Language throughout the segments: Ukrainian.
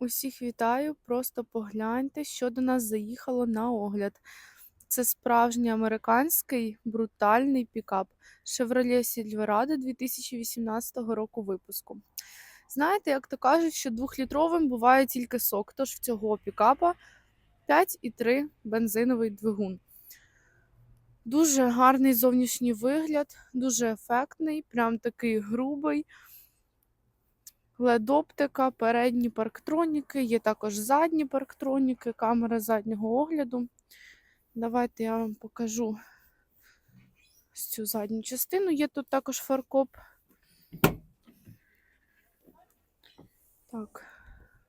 Усіх вітаю, просто погляньте, що до нас заїхало на огляд. Це справжній американський брутальний пікап Chevrolet Silverado 2018 року випуску. Знаєте, як то кажуть, що двохлітровим буває тільки сок, тож в цього пікапа 5,3 бензиновий двигун. Дуже гарний зовнішній вигляд, дуже ефектний, прям такий грубий. LED-оптика, передні парктроніки, є також задні парктроніки, камера заднього огляду. Давайте я вам покажу цю задню частину. Є тут також фаркоп. Так,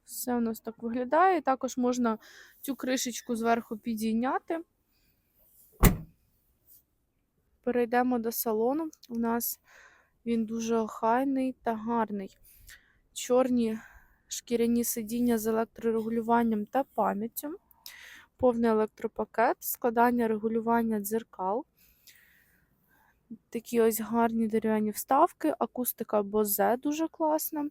все у нас так виглядає. Також можна цю кришечку зверху підійняти. Перейдемо до салону. У нас він дуже охайний та гарний чорні шкіряні сидіння з електрорегулюванням та пам'яттю, повний електропакет, складання регулювання дзеркал. Такі ось гарні дерев'яні вставки, акустика Bose дуже класна,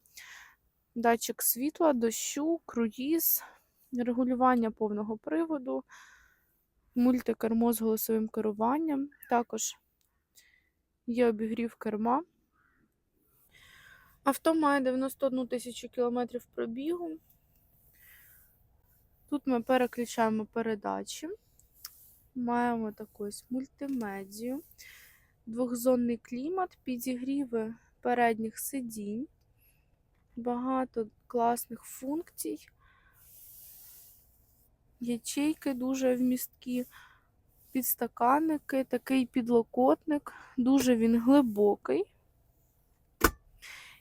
датчик світла, дощу, круїз, регулювання повного приводу, мультикермо з голосовим керуванням. Також є обігрів керма. Авто має 91 тисячу кілометрів пробігу. Тут ми переключаємо передачі. Маємо таку ось мультимедію, двохзонний клімат, підігріви передніх сидінь, багато класних функцій, ячейки дуже вмісткі, підстаканники, такий підлокотник, дуже він глибокий.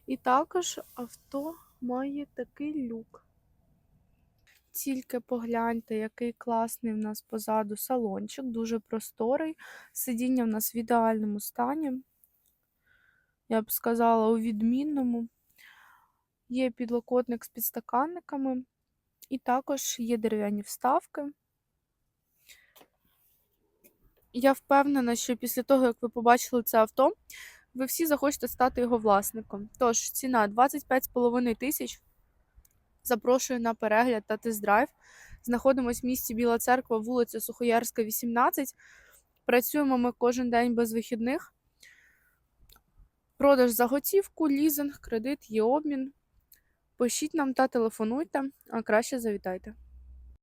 І також авто має такий люк. Тільки погляньте, який класний в нас позаду салончик, дуже просторий. Сидіння в нас в ідеальному стані. Я б сказала, у відмінному. Є підлокотник з підстаканниками, і також є дерев'яні вставки. Я впевнена, що після того, як ви побачили це авто, ви всі захочете стати його власником. Тож, ціна 25,5 тисяч. Запрошую на перегляд та тест-драйв. Знаходимось в місті Біла Церква, вулиця Сухоярська, 18. Працюємо ми кожен день без вихідних. Продаж за готівку, лізинг, кредит, є обмін. Пишіть нам та телефонуйте, а краще завітайте.